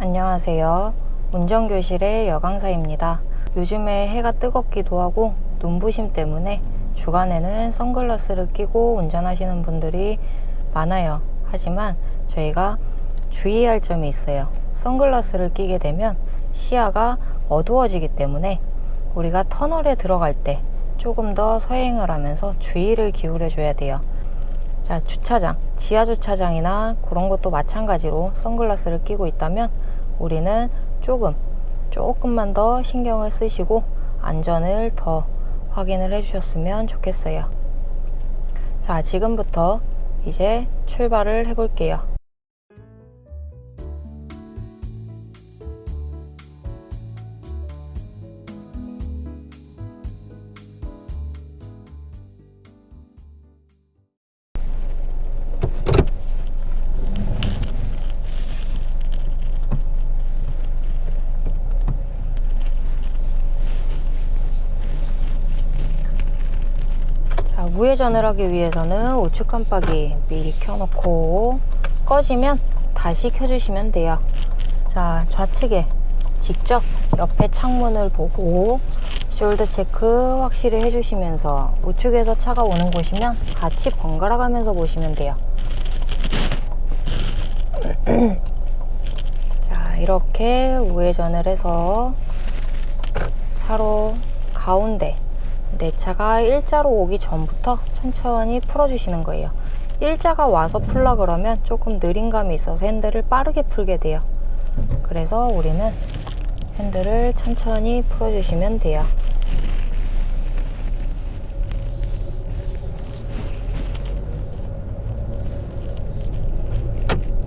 안녕하세요. 운전교실의 여강사입니다. 요즘에 해가 뜨겁기도 하고 눈부심 때문에 주간에는 선글라스를 끼고 운전하시는 분들이 많아요. 하지만 저희가 주의할 점이 있어요. 선글라스를 끼게 되면 시야가 어두워지기 때문에 우리가 터널에 들어갈 때 조금 더 서행을 하면서 주의를 기울여 줘야 돼요. 자, 주차장, 지하 주차장이나 그런 것도 마찬가지로 선글라스를 끼고 있다면 우리는 조금, 조금만 더 신경을 쓰시고 안전을 더 확인을 해 주셨으면 좋겠어요. 자, 지금부터 이제 출발을 해 볼게요. 우회전을 하기 위해서는 우측 깜빡이 미리 켜놓고 꺼지면 다시 켜주시면 돼요. 자, 좌측에 직접 옆에 창문을 보고 숄더 체크 확실히 해주시면서 우측에서 차가 오는 곳이면 같이 번갈아 가면서 보시면 돼요. 자, 이렇게 우회전을 해서 차로 가운데 내 차가 일자로 오기 전부터 천천히 풀어주시는 거예요. 일자가 와서 풀라 그러면 조금 느린 감이 있어서 핸들을 빠르게 풀게 돼요. 그래서 우리는 핸들을 천천히 풀어주시면 돼요.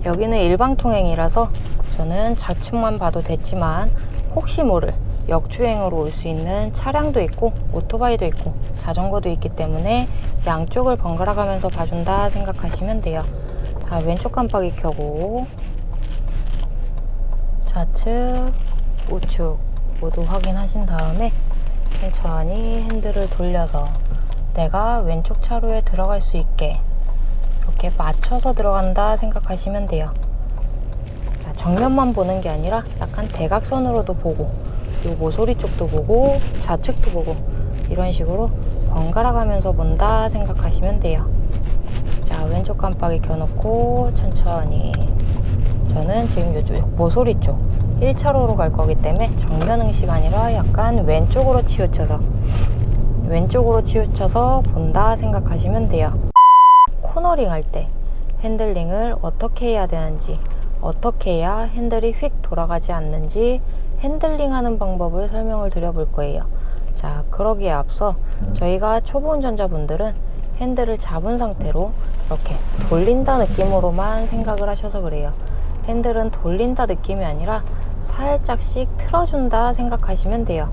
여기는 일방통행이라서 저는 좌측만 봐도 됐지만 혹시 모를 역주행으로 올 수 있는 차량도 있고 오토바이도 있고 자전거도 있기 때문에 양쪽을 번갈아 가면서 봐준다 생각하시면 돼요. 자, 왼쪽 깜빡이 켜고 좌측, 우측 모두 확인하신 다음에 천천히 핸들을 돌려서 내가 왼쪽 차로에 들어갈 수 있게 이렇게 맞춰서 들어간다 생각하시면 돼요. 자, 정면만 보는 게 아니라 약간 대각선으로도 보고 요 모서리 쪽도 보고 좌측도 보고 이런 식으로 번갈아 가면서 본다 생각하시면 돼요. 자, 왼쪽 깜빡이 켜놓고 천천히 저는 지금 이쪽 모서리 쪽 1차로로 갈 거기 때문에 정면 응시가 아니라 약간 왼쪽으로 치우쳐서 왼쪽으로 치우쳐서 본다 생각하시면 돼요. 코너링 할 때 핸들링을 어떻게 해야 되는지 어떻게 해야 핸들이 휙 돌아가지 않는지 핸들링 하는 방법을 설명을 드려볼 거예요. 자, 그러기에 앞서 저희가 초보 운전자분들은 핸들을 잡은 상태로 이렇게 돌린다 느낌으로만 생각을 하셔서 그래요. 핸들은 돌린다 느낌이 아니라 살짝씩 틀어준다 생각하시면 돼요.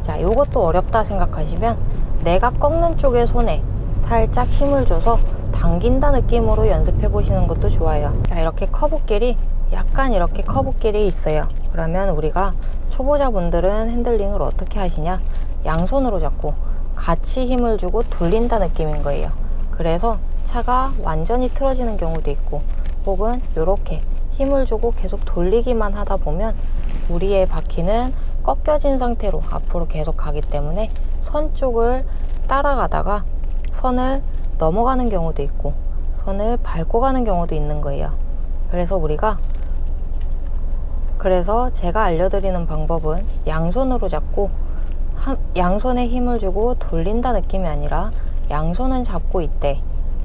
자, 요것도 어렵다 생각하시면 내가 꺾는 쪽의 손에 살짝 힘을 줘서 당긴다 느낌으로 연습해 보시는 것도 좋아요. 자, 이렇게 커브길이 약간 이렇게 커브길이 있어요. 그러면 우리가 초보자분들은 핸들링을 어떻게 하시냐? 양손으로 잡고 같이 힘을 주고 돌린다 느낌인 거예요. 그래서 차가 완전히 틀어지는 경우도 있고 혹은 이렇게 힘을 주고 계속 돌리기만 하다 보면 우리의 바퀴는 꺾여진 상태로 앞으로 계속 가기 때문에 선 쪽을 따라가다가 선을 넘어가는 경우도 있고 선을 밟고 가는 경우도 있는 거예요. 그래서 우리가 그래서 제가 알려드리는 방법은 양손으로 잡고 한, 양손에 힘을 주고 돌린다 느낌이 아니라 양손은 잡고 있대.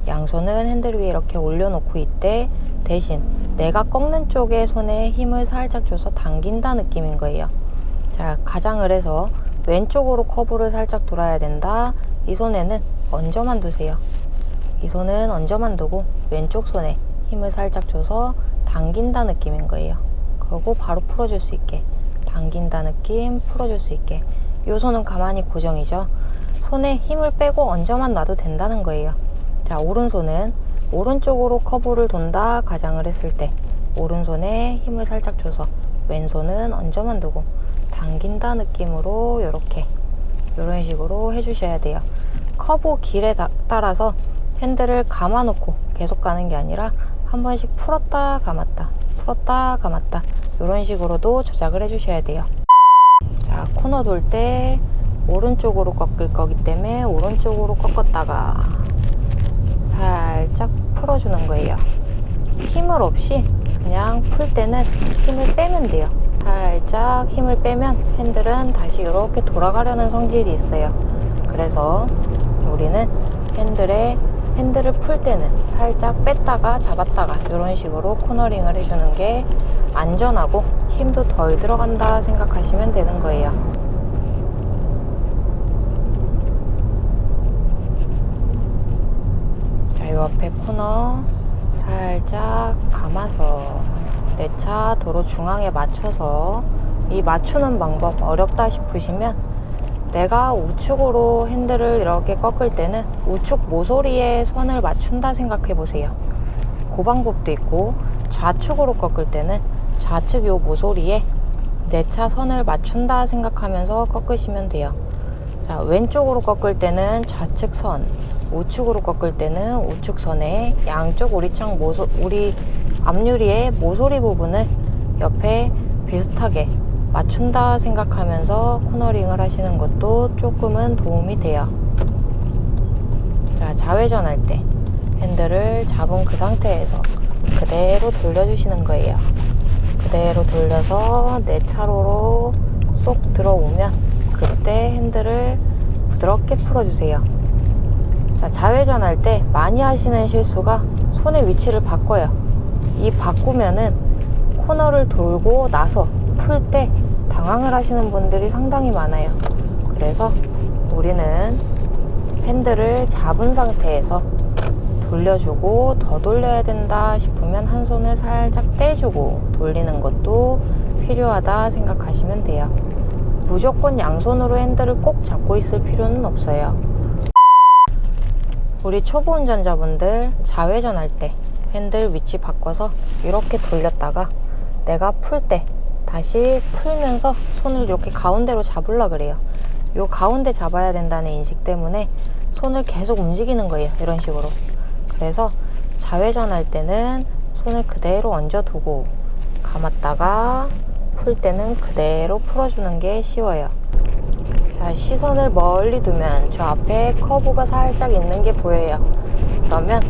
양손은 핸들 위에 이렇게 올려놓고 있대. 대신 내가 꺾는 쪽에 손에 힘을 살짝 줘서 당긴다 느낌인 거예요. 자, 가장을 해서 왼쪽으로 커브를 살짝 돌아야 된다. 이 손에는 얹어만 두세요. 이 손은 얹어만 두고 왼쪽 손에 힘을 살짝 줘서 당긴다 느낌인 거예요. 그리고 바로 풀어줄 수 있게 당긴다 느낌 풀어줄 수 있게 이 손은 가만히 고정이죠. 손에 힘을 빼고 얹어만 놔도 된다는 거예요. 자 오른손은 오른쪽으로 커브를 돈다 가장을 했을 때 오른손에 힘을 살짝 줘서 왼손은 얹어만 두고 당긴다 느낌으로 이렇게 이런 식으로 해주셔야 돼요. 커브 길에 다- 따라서 핸들을 감아놓고 계속 가는 게 아니라 한 번씩 풀었다 감았다 풀었다 감았다 이런 식으로도 조작을 해주셔야 돼요. 자, 코너 돌 때 오른쪽으로 꺾을 거기 때문에 오른쪽으로 꺾었다가 살짝 풀어주는 거예요. 힘을 없이 그냥 풀 때는 힘을 빼면 돼요. 살짝 힘을 빼면 핸들은 다시 이렇게 돌아가려는 성질이 있어요. 그래서 우리는 핸들에 핸들을 풀 때는 살짝 뺐다가 잡았다가 이런 식으로 코너링을 해주는 게 안전하고 힘도 덜 들어간다 생각하시면 되는 거예요. 자, 이 앞에 코너 살짝 감아서 내 차 도로 중앙에 맞춰서 이 맞추는 방법 어렵다 싶으시면 내가 우측으로 핸들을 이렇게 꺾을 때는 우측 모서리에 선을 맞춘다 생각해 보세요. 그 방법도 있고 좌측으로 꺾을 때는 좌측 요 모서리에 내 차 선을 맞춘다 생각하면서 꺾으시면 돼요. 자, 왼쪽으로 꺾을 때는 좌측 선, 우측으로 꺾을 때는 우측 선에 양쪽 우리창 모서 우리 앞유리의 모서리 부분을 옆에 비슷하게 맞춘다 생각하면서 코너링을 하시는 것도 조금은 도움이 돼요. 자, 좌회전할 때 핸들을 잡은 그 상태에서 그대로 돌려주시는 거예요. 그대로 돌려서 내 차로로 쏙 들어오면 그때 핸들을 부드럽게 풀어주세요. 자, 좌회전할 때 많이 하시는 실수가 손의 위치를 바꿔요. 이 바꾸면은 코너를 돌고 나서 풀 때 당황을 하시는 분들이 상당히 많아요. 그래서 우리는 핸들을 잡은 상태에서 돌려주고 더 돌려야 된다 싶으면 한 손을 살짝 떼주고 돌리는 것도 필요하다 생각하시면 돼요. 무조건 양손으로 핸들을 꼭 잡고 있을 필요는 없어요. 우리 초보 운전자분들 좌회전 할 때 핸들 위치 바꿔서 이렇게 돌렸다가 내가 풀 때 다시 풀면서 손을 이렇게 가운데로 잡으려 그래요. 요 가운데 잡아야 된다는 인식 때문에 손을 계속 움직이는 거예요. 이런 식으로. 그래서 좌회전할 때는 손을 그대로 얹어두고 감았다가 풀 때는 그대로 풀어주는 게 쉬워요. 자, 시선을 멀리 두면 저 앞에 커브가 살짝 있는 게 보여요. 그러면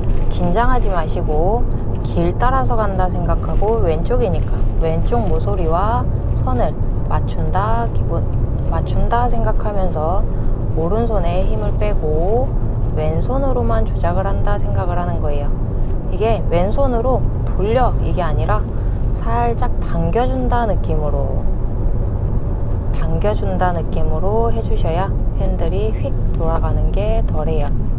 긴장하지 마시고 길 따라서 간다 생각하고 왼쪽이니까 왼쪽 모서리와 선을 맞춘다 기분 맞춘다 생각하면서 오른손에 힘을 빼고 왼손으로만 조작을 한다 생각을 하는 거예요. 이게 왼손으로 돌려 이게 아니라 살짝 당겨준다 느낌으로 당겨준다 느낌으로 해주셔야 핸들이 휙 돌아가는 게 덜해요.